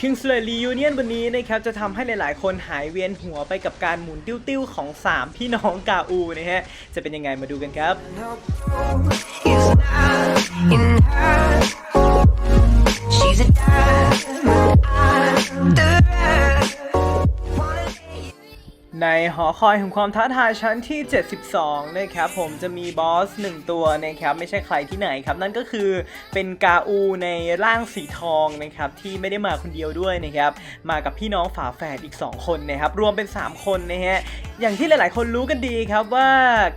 Kingsley Reunion วันนี้นะครับจะทำให้หลายๆ คนหายเวียนหัวไปกับการหมุนติ้วๆ ของ 3 พี่น้องกาอูนะฮะ จะเป็นยังไงมาดูกันครับ She's a dime. ในหอคอยแห่งความท้าทายชั้นที่ 72 นะครับผมจะมีบอส 1 ตัวนะครับไม่ใช่ใครที่ไหนครับ นั่นก็คือเป็นกาอูในร่างสีทองนะครับที่ไม่ได้มาคนเดียวด้วยนะครับมากับพี่น้องฝาแฝดอีก 2 คนนะครับรวมเป็น 3 คนนะฮะอย่างที่หลาย ๆ คนรู้กันดีครับว่า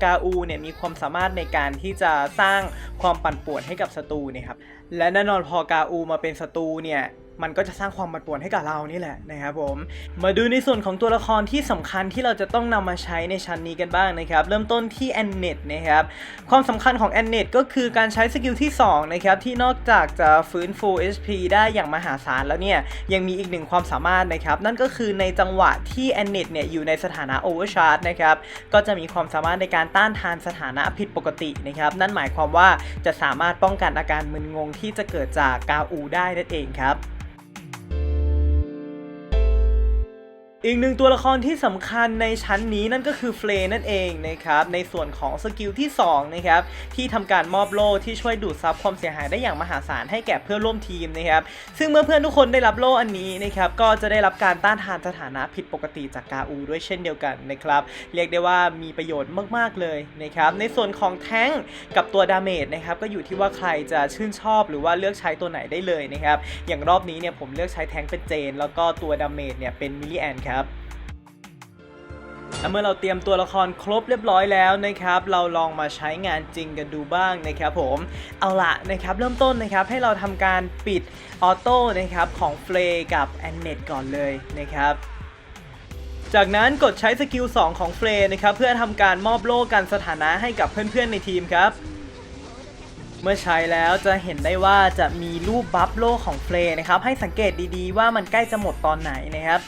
กาอูเนี่ยมีความสามารถในการที่จะสร้างความปั่นป่วนให้กับศัตรูนะครับและแน่นอนพอกาอูมาเป็นศัตรูเนี่ย มันก็จะสร้างความปั่นป่วนให้กับเรานี่แหละนะครับผม มาดูในส่วนของตัวละครที่สำคัญที่เราจะต้องนำมาใช้ในชั้นนี้กันบ้างนะครับ เริ่มต้นที่แอนเนตนะครับ ความสำคัญของแอนเนตก็คือการใช้สกิลที่2นะครับที่นอกจากจะฟื้นฟู HP ได้อย่างมหาศาลแล้วเนี่ยยังมีอีกหนึ่งความสามารถนะครับนั่นก็คือในจังหวะที่แอนเนตเนี่ยอยู่ในสถานะโอเวอร์ชาร์จนะครับก็จะมีความสามารถในการต้านทานสถานะผิดปกตินะครับนั่นหมายความว่าจะสามารถป้องกันอาการมึนงงที่จะเกิดจากกาอูได้นั่นเองครับ อีกหนึ่งตัวละครที่สำคัญในชั้นนี้นั่นก็คือเฟลนั่นเองนะครับในส่วนของสกิลที่2นะครับที่ทำการมอบโล่ที่ช่วยดูดซับความเสียหายได้อย่างมหาศาลให้แก่เพื่อนร่วมทีมนะครับซึ่งเมื่อเพื่อนทุกคนได้รับโล่อันนี้นะครับก็จะได้รับการต้านทานสถานะผิดปกติจากกาอูด้วยเช่นเดียวกันนะครับเรียกได้ว่ามีประโยชน์มากๆเลยนะครับในส่วนของแท้งกับตัวดาเมจนะครับก็อยู่ที่ว่าใครจะชื่นชอบหรือว่าเลือกใช้ตัวไหนได้เลยนะครับอย่างรอบนี้เนี่ยผมเลือกใช้แท้งเป็นเจน แล้วก็ตัวดาเมจเนี่ยเป็นมิลลิแอนครับและเมื่อเราเตรียมตัวละครครบเรียบร้อยแล้วนะครับ เราลองมาใช้งานจริงกันดูบ้างนะครับผมเอาละนะครับเริ่มต้นนะครับให้เราทำการปิดออโต้นะครับของเฟลกับแอนเนตก่อนเลยนะครับจากนั้นกดใช้สกิล 2 ของเฟลนะครับเพื่อทำการมอบโล่กันสถานะให้กับเพื่อนๆในทีมครับ เมื่อใช้แล้วจะเห็นได้ว่าจะมีรูปบัฟโล่ของเฟลนะครับให้สังเกตดีๆว่ามันใกล้จะหมดตอนไหนนะครับ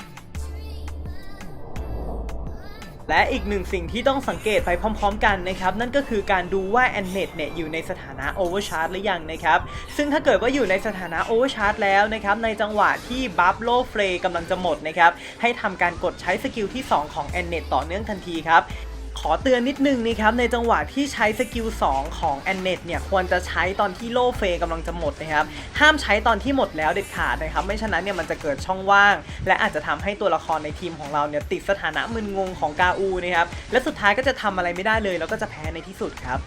และอีกหนึ่งสิ่งที่ต้องสังเกตไปพร้อม ๆ กันนะครับ นั่นก็คือการดูว่าแอนเนตเนี่ยอยู่ในสถานะโอเวอร์ชาร์จหรือยังนะครับ ซึ่งถ้าเกิดว่าอยู่ในสถานะโอเวอร์ชาร์จแล้วนะครับ ในจังหวะที่บัฟโลเฟรกำลังจะหมดนะครับ ให้ทำการกดใช้สกิลที่ 2 ของแอนเนตต่อเนื่องทันทีครับ ขอเตือนนิดนึงนะครับในจังหวะที่ใช้สกิล 2 ของแอนเนตเนี่ยควรจะใช้ตอนที่โลเฟกำลังจะหมดนะครับห้ามใช้ตอนที่หมดแล้วเด็ดขาดนะครับไม่ฉะนั้นเนี่ยมันจะเกิดช่องว่าง และอาจจะทำให้ตัวละครในทีมของเราเนี่ยติดสถานะมึนงงของกาอูนะครับและสุดท้ายก็จะทำอะไรไม่ได้เลย แล้วก็จะแพ้ในที่สุดครับ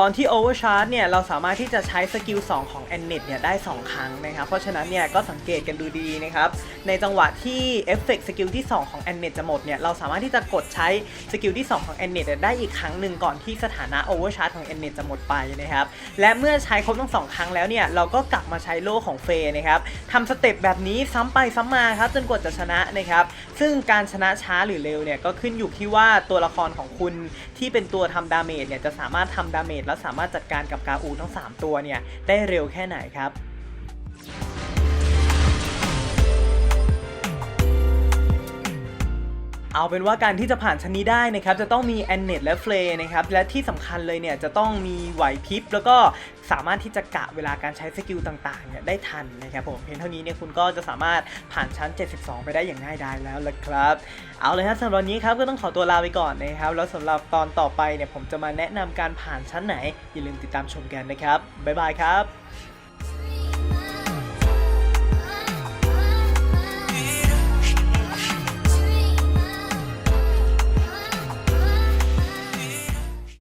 ตอนที่ Overcharge เนี่ยเราสามารถที่จะใช้สกิล 2 ของ a n n e t เนี่ยได้ 2 ครั้งนะครับ เพราะฉะนั้นเนี่ยก็สังเกตกันดูดีนะครับ ในจังหวะที่เอฟเฟกสกิลที่ 2 ของ a n n e t จะหมดเนี่ยเราสามารถที่จะกดใช้สกิลที่ 2 ของ a n n e t ได้อีกครั้งหนึ่งก่อนที่สถานะ Overcharge ของ a n n e t จะหมดไปนะครับ และเมื่อใช้ครบทั้งสองครั้งแล้วเนี่ยเราก็กลับมาใช้โล่ของเฟย์นะครับทำสเต็ปแบบนี้ซ้ำไปซ้ำมาครับจนกว่าจะชนะนะครับซึ่งการชนะช้าหรือเร็วเนี่ยก็ขึ้นอยู่ที่ว่าตัวละครของคุณที่เป็นตัวทำดาเมจเนี่ยจะสามารถทำดาเมจแล้วสามารถจัดการกับกาอูทั้ง 3 ตัวเนี่ยได้เร็วแค่ไหนครับ เอาเป็นว่าการที่จะผ่านชั้นนี้ได้นะครับจะต้องมีแอนเนตและเฟลนะครับและที่สำคัญเลยเนี่ยจะต้องมีไหวพริบแล้วก็สามารถที่จะกะเวลาการใช้สกิลต่างๆเนี่ยได้ทันนะครับผมเพียงเท่านี้เนี่ยคุณก็จะสามารถผ่านชั้น 72 ไปได้อย่างง่ายดายแล้วละครับ เอาเลยครับสำหรับนนี้ครับก็ต้องขอตัวลาไปก่อนนะครับแล้วสำหรับตอนต่อไปเนี่ยผมจะมาแนะนำการผ่านชั้นไหนอย่าลืมติดตามชมกันนะครับบ๊ายบายครับ